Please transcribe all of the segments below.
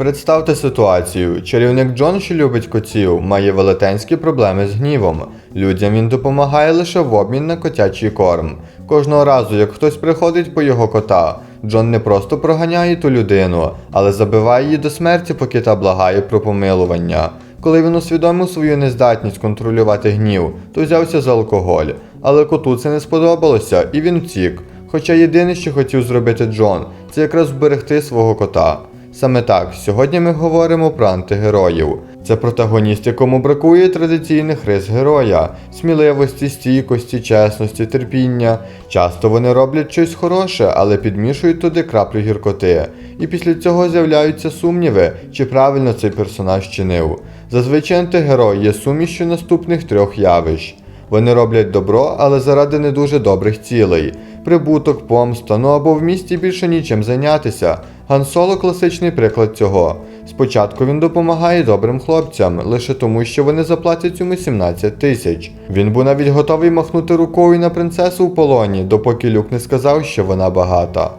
Представте ситуацію. Чарівник Джон, що любить котів, має велетенські проблеми з гнівом. Людям він допомагає лише в обмін на котячий корм. Кожного разу, як хтось приходить по його кота, Джон не просто проганяє ту людину, але забиває її до смерті, поки та благає про помилування. Коли він усвідомив свою нездатність контролювати гнів, то взявся за алкоголь. Але коту це не сподобалося, і він втік. Хоча єдине, що хотів зробити Джон, це якраз зберегти свого кота. Саме так, сьогодні ми говоримо про антигероїв. Це протагоніст, якому бракує традиційних рис героя, сміливості, стійкості, чесності, терпіння. Часто вони роблять щось хороше, але підмішують туди краплю гіркоти. І після цього з'являються сумніви, чи правильно цей персонаж чинив. Зазвичай антигерой є сумішчю наступних трьох явищ. Вони роблять добро, але заради не дуже добрих цілей. Прибуток, помста, ну або в місті більше нічим зайнятися. Ган Соло класичний приклад цього. Спочатку він допомагає добрим хлопцям, лише тому, що вони заплатять йому 17 тисяч. Він був навіть готовий махнути рукою на принцесу у полоні, допоки Люк не сказав, що вона багата.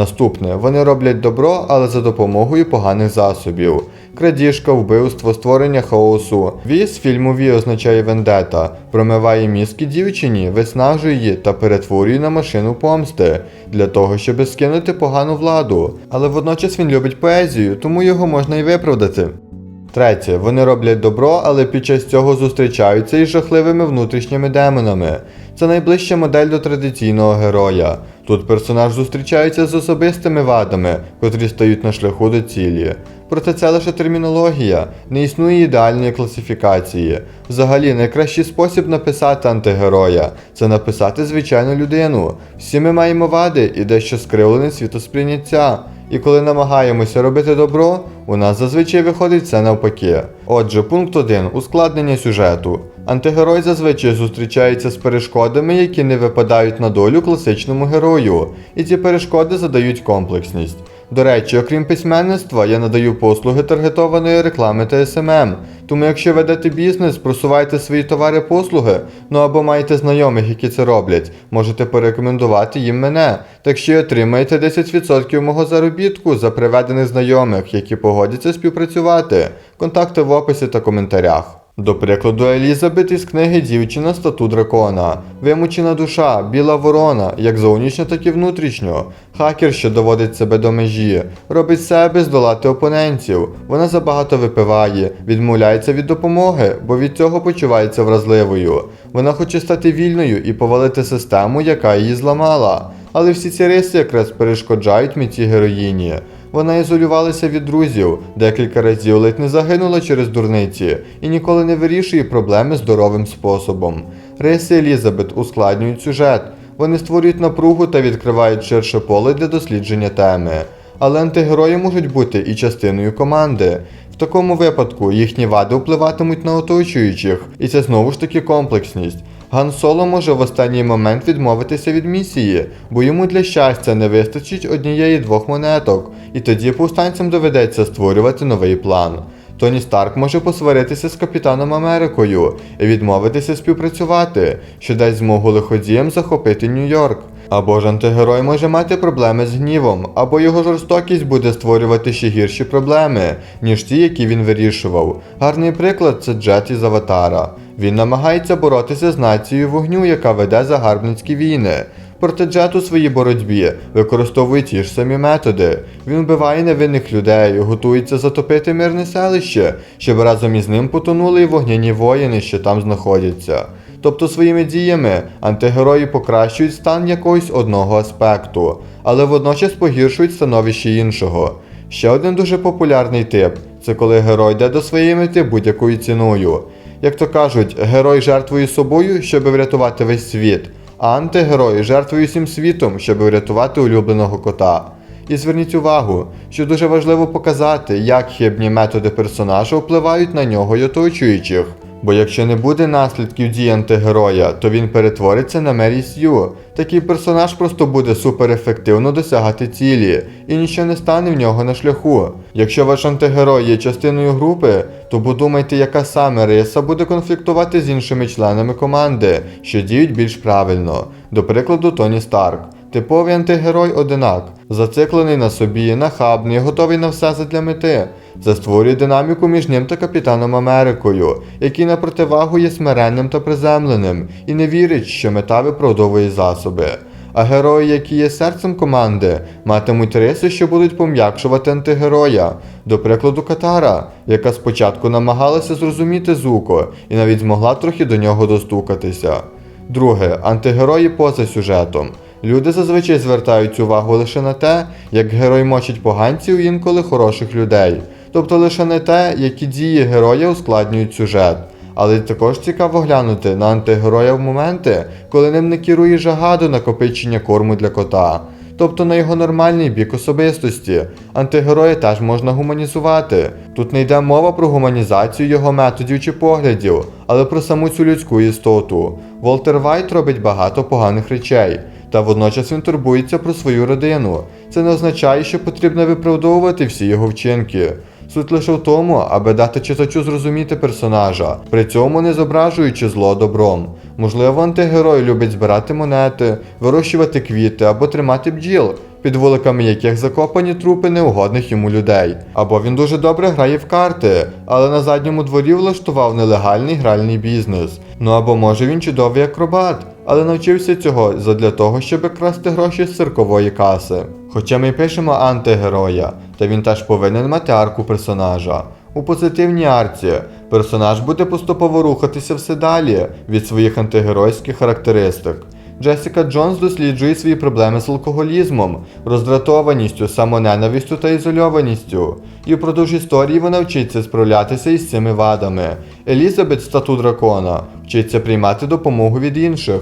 Наступне, вони роблять добро, але за допомогою поганих засобів. Крадіжка, вбивство, створення хаосу. Ві з фільму Ві означає вендета, промиває мізки дівчині, виснажує її та перетворює на машину помсти для того, щоб скинути погану владу. Але водночас він любить поезію, тому його можна і виправдати. Третє, вони роблять добро, але під час цього зустрічаються із жахливими внутрішніми демонами. Це найближча модель до традиційного героя. Тут персонаж зустрічається з особистими вадами, котрі стають на шляху до цілі. Проте це лише термінологія, не існує ідеальної класифікації. Взагалі, найкращий спосіб написати антигероя це написати звичайну людину. Всі ми маємо вади і дещо скривлене світосприйняття. І коли намагаємося робити добро, у нас зазвичай виходить все навпаки. Отже, пункт 1. Ускладнення сюжету. Антигерой зазвичай зустрічається з перешкодами, які не випадають на долю класичному герою, і ці перешкоди задають комплексність. До речі, окрім письменництва, я надаю послуги таргетованої реклами та СММ. Тому якщо ведете бізнес, просувайте свої товари-послуги, ну або маєте знайомих, які це роблять, можете порекомендувати їм мене. Так що й отримаєте 10% мого заробітку за приведених знайомих, які погодяться співпрацювати. Контакти в описі та коментарях. До прикладу, Елізабет із книги Дівчина стату дракона, вимучена душа, біла ворона, як зовнішньо, так і внутрішньо. Хакер, що доводить себе до межі, робить все, аби здолати опонентів. Вона забагато випиває, відмовляється від допомоги, бо від цього почувається вразливою. Вона хоче стати вільною і повалити систему, яка її зламала. Але всі ці риси якраз перешкоджають міці героїні. Вона ізолювалася від друзів, декілька разів ледь не загинула через дурниці і ніколи не вирішує проблеми здоровим способом. Риси Елізабет ускладнюють сюжет, вони створюють напругу та відкривають ширше поле для дослідження теми. Але антигерої можуть бути і частиною команди. В такому випадку їхні вади впливатимуть на оточуючих, і це знову ж таки комплексність. Ган Соло може в останній момент відмовитися від місії, бо йому для щастя не вистачить однієї двох монеток, і тоді повстанцям доведеться створювати новий план. Тоні Старк може посваритися з Капітаном Америкою і відмовитися співпрацювати, що дасть змогу лиходіям захопити Нью-Йорк. Або ж антигерой може мати проблеми з гнівом, або його жорстокість буде створювати ще гірші проблеми, ніж ті, які він вирішував. Гарний приклад це Джет із Аватара. Він намагається боротися з нацією вогню, яка веде загарбницькі війни. Проте Джет у своїй боротьбі використовує ті ж самі методи. Він вбиває невинних людей, готується затопити мирне селище, щоб разом із ним потонули й вогняні воїни, що там знаходяться. Тобто своїми діями антигерої покращують стан якогось одного аспекту, але водночас погіршують становище іншого. Ще один дуже популярний тип це коли герой йде до своєї мети будь-якою ціною. Як то кажуть, герой жертвує собою, щоб врятувати весь світ, а антигерой жертвує всім світом, щоб врятувати улюбленого кота. І зверніть увагу, що дуже важливо показати, як хибні методи персонажа впливають на нього й оточуючих. Бо якщо не буде наслідків дій антигероя, то він перетвориться на Мері Сью. Такий персонаж просто буде суперефективно досягати цілі, і нічого не стане в нього на шляху. Якщо ваш антигерой є частиною групи, то подумайте, яка саме риса буде конфліктувати з іншими членами команди, що діють більш правильно. До прикладу, Тоні Старк. Типовий антигерой одинак, зациклений на собі, нахабний, готовий на все задля мети. Це створює динаміку між ним та Капітаном Америкою, який на противагу є смиренним та приземленим і не вірить, що мета виправдовує засоби. А герої, які є серцем команди, матимуть риси, що будуть пом'якшувати антигероя. До прикладу, Катара, яка спочатку намагалася зрозуміти Зуко і навіть змогла трохи до нього достукатися. Друге, антигерої поза сюжетом. Люди зазвичай звертають увагу лише на те, як герой мочить поганців інколи хороших людей, тобто лише на те, які дії героя ускладнюють сюжет. Але також цікаво глянути на антигероя в моменти, коли ним не керує жага до накопичення корму для кота. Тобто на його нормальний бік особистості. Антигероя теж можна гуманізувати. Тут не йде мова про гуманізацію його методів чи поглядів, але про саму цю людську істоту. Волтер Вайт робить багато поганих речей, та водночас він турбується про свою родину. Це не означає, що потрібно виправдовувати всі його вчинки. Суть лише в тому, аби дати читачу зрозуміти персонажа, при цьому не зображуючи зло добром. Можливо, антигерой любить збирати монети, вирощувати квіти або тримати бджіл, під вуликами яких закопані трупи неугодних йому людей. Або він дуже добре грає в карти, але на задньому дворі влаштував нелегальний гральний бізнес. Ну або може він чудовий акробат, але навчився цього задля того, щоб красти гроші з циркової каси. Хоча ми пишемо антигероя, та він теж повинен мати арку персонажа. У позитивній арці персонаж буде поступово рухатися все далі від своїх антигеройських характеристик. Джесіка Джонс досліджує свої проблеми з алкоголізмом, роздратованістю, самоненавистю та ізольованістю. І впродовж історії вона вчиться справлятися із цими вадами. Елізабет, стату дракона, вчиться приймати допомогу від інших.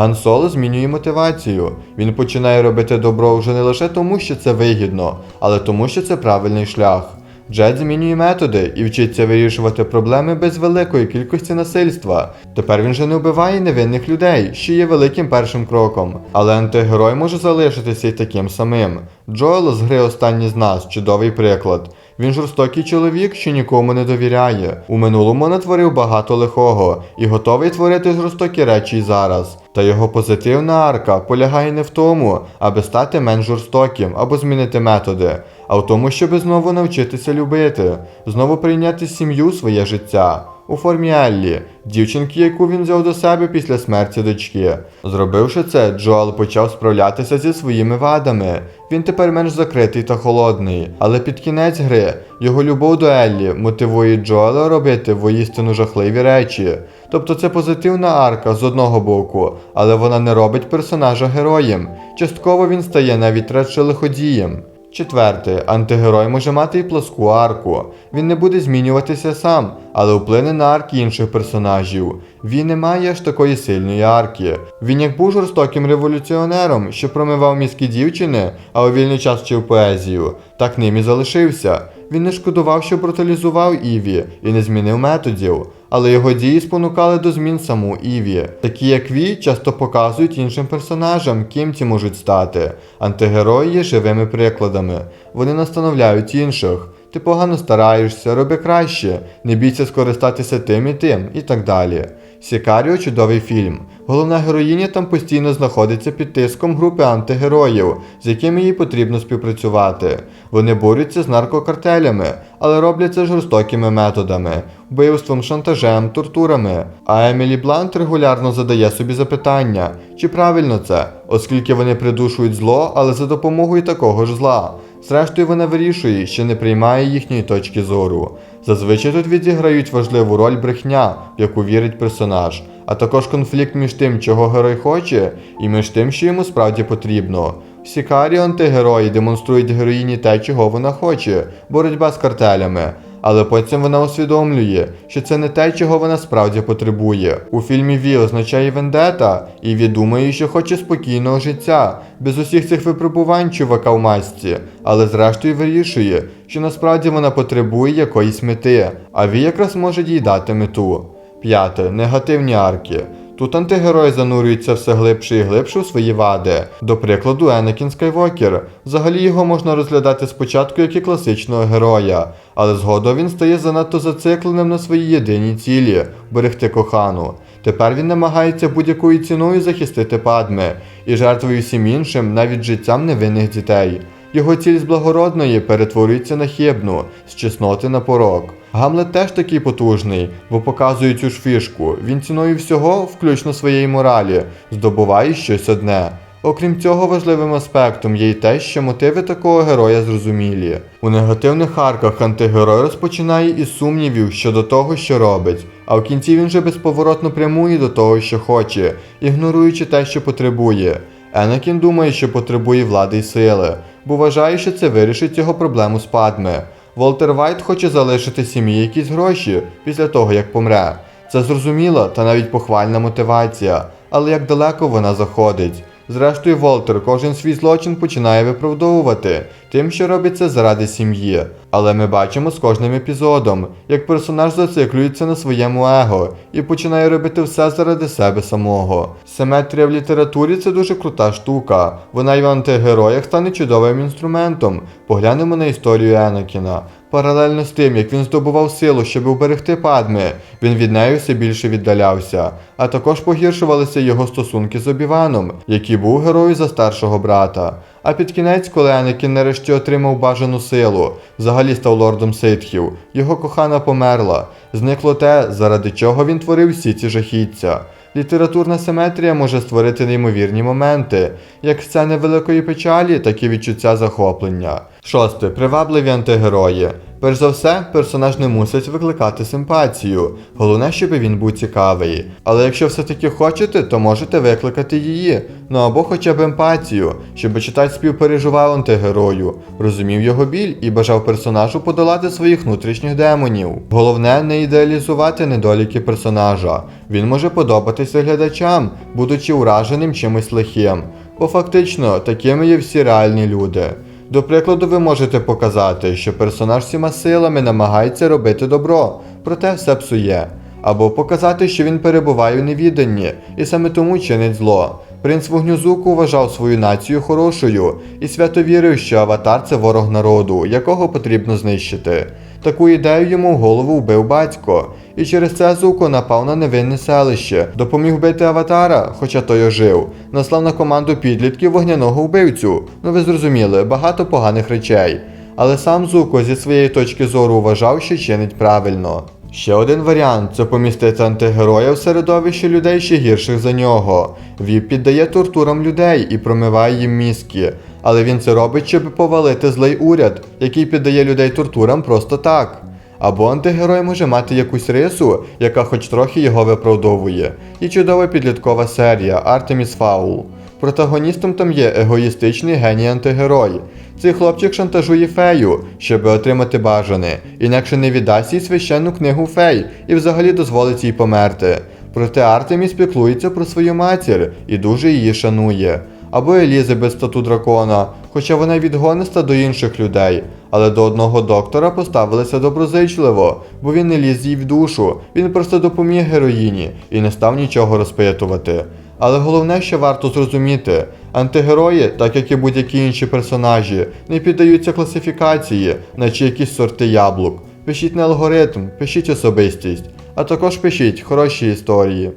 Ган Соло змінює мотивацію. Він починає робити добро вже не лише тому, що це вигідно, але тому, що це правильний шлях. Джет змінює методи і вчиться вирішувати проблеми без великої кількості насильства. Тепер він же не вбиває невинних людей, що є великим першим кроком. Але антигерой може залишитися й таким самим. Джоел з гри Останній з нас чудовий приклад. Він жорстокий чоловік, що нікому не довіряє. У минулому натворив багато лихого і готовий творити жорстокі речі й зараз. Та його позитивна арка полягає не в тому, аби стати менш жорстоким або змінити методи, а в тому, щоби знову навчитися любити, знову прийняти сім'ю своє життя. У формі Еллі, дівчинки, яку він взяв до себе після смерті дочки. Зробивши це, Джоел почав справлятися зі своїми вадами. Він тепер менш закритий та холодний. Але під кінець гри його любов до Еллі мотивує Джоела робити воїстину жахливі речі. Тобто це позитивна арка з одного боку, але вона не робить персонажа героєм. Частково він стає навіть радше лиходієм. Четверте, антигерой може мати і пласку арку. Він не буде змінюватися сам, але вплине на арки інших персонажів. Він не має аж такої сильної арки. Він як був жорстоким революціонером, що промивав мізки дівчини, а у вільний час вчив поезію, так ним і залишився. Він не шкодував, що бруталізував Іві і не змінив методів. Але його дії спонукали до змін саму Іві. Такі як Ві часто показують іншим персонажам, ким ті можуть стати. Антигерої є живими прикладами. Вони настановляють інших. Ти погано стараєшся, роби краще, не бійся скористатися тим і тим, і так далі. Сікаріо чудовий фільм. Головна героїня там постійно знаходиться під тиском групи антигероїв, з якими їй потрібно співпрацювати. Вони борються з наркокартелями, але роблять це жорстокими методами, вбивством, шантажем, тортурами. А Емілі Блант регулярно задає собі запитання, чи правильно це, оскільки вони придушують зло, але за допомогою такого ж зла. Зрештою, вона вирішує, що не приймає їхньої точки зору. Зазвичай тут відіграють важливу роль брехня, в яку вірить персонаж, а також конфлікт між тим, чого герой хоче, і між тим, що йому справді потрібно. В Сікарі антигерої демонструють героїні те, чого вона хоче боротьба з картелями. Але потім вона усвідомлює, що це не те, чого вона справді потребує. У фільмі Ві означає вендета, і Ві думає, що хоче спокійного життя, без усіх цих випробувань чувака в масці, але зрештою вирішує, що насправді вона потребує якоїсь мети, а Ві якраз може їй дати мету. П'яте. Негативні арки. Тут антигерой занурюється все глибше і глибше у свої вади. До прикладу, Енакін Скайвокер. Взагалі його можна розглядати спочатку як і класичного героя, але згодом він стає занадто зацикленим на своїй єдиній цілі берегти кохану. Тепер він намагається будь-якою ціною захистити падми і жертвує всім іншим, навіть життям невинних дітей. Його ціль з благородної перетворюється на хибну, з чесноти на порок. Гамлет теж такий потужний, бо показує цю ж фішку. Він ціною всього, включно своєї моралі, здобуває щось одне. Окрім цього, важливим аспектом є й те, що мотиви такого героя зрозумілі. У негативних арках антигерой розпочинає із сумнівів щодо того, що робить, а в кінці він же безповоротно прямує до того, що хоче, ігноруючи те, що потребує. Енакін думає, що потребує влади й сили, бо вважає, що це вирішить його проблему з Падме. Волтер Вайт хоче залишити сім'ї якісь гроші після того, як помре. Це зрозуміла та навіть похвальна мотивація, але як далеко вона заходить. Зрештою, Волтер кожен свій злочин починає виправдовувати тим, що робить це заради сім'ї. Але ми бачимо з кожним епізодом, як персонаж зациклюється на своєму его і починає робити все заради себе самого. Симетрія в літературі це дуже крута штука. Вона й в антигероях стане чудовим інструментом. Поглянемо на історію Енакіна. Паралельно з тим, як він здобував силу, щоб уберегти Падми, він від неї все більше віддалявся, а також погіршувалися його стосунки з Обіваном, який був герою за старшого брата. А під кінець, коли Енакін нарешті отримав бажану силу, взагалі став лордом ситхів, його кохана померла. Зникло те, заради чого він творив всі ці жахіття. Літературна симетрія може створити неймовірні моменти, як сцени великої печалі, так і відчуття захоплення. Шосте. Привабливі антигерої. Перш за все, персонаж не мусить викликати симпатію. Головне, щоб він був цікавий. Але якщо все-таки хочете, то можете викликати її. Ну або хоча б емпатію, щоб читач співпереживав антигерою, розумів його біль і бажав персонажу подолати своїх внутрішніх демонів. Головне не ідеалізувати недоліки персонажа. Він може подобатися глядачам, будучи ураженим чимось лихим. Бо фактично такими є всі реальні люди. До прикладу, ви можете показати, що персонаж всіма силами намагається робити добро, проте все псує. Або показати, що він перебуває у невіданні і саме тому чинить зло. Принц Вогнюзуку вважав свою націю хорошою і свято вірив, що аватар це ворог народу, якого потрібно знищити. Таку ідею йому в голову вбив батько, і через це Зуко напав на невинне селище, допоміг вбити аватара, хоча той ожив, наслав на команду підлітків вогняного вбивцю. Ну ви зрозуміли, багато поганих речей. Але сам Зуко зі своєї точки зору вважав, що чинить правильно. Ще один варіант це помістити антигероя в середовище людей ще гірших за нього. Віп піддає тортурам людей і промиває їм мізки. Але він це робить, щоб повалити злий уряд, який піддає людей тортурам просто так. Або антигерой може мати якусь рису, яка хоч трохи його виправдовує. І чудова підліткова серія Артеміс Фаул. Протагоністом там є егоїстичний геній антигерой. Цей хлопчик шантажує фею, щоб отримати бажане, інакше не віддасть їй священну книгу фей і взагалі дозволить їй померти. Проте Артеміс піклується про свою матір і дуже її шанує. Або Елізи без стату дракона, хоча вона відгониста до інших людей, але до одного доктора поставилися доброзичливо, бо він не ліз їй в душу, він просто допоміг героїні і не став нічого розпитувати. Але головне, що варто зрозуміти, антигерої, так як і будь-які інші персонажі, не піддаються класифікації, наче якісь сорти яблук. Пишіть не алгоритм, пишіть особистість, а також пишіть хороші історії.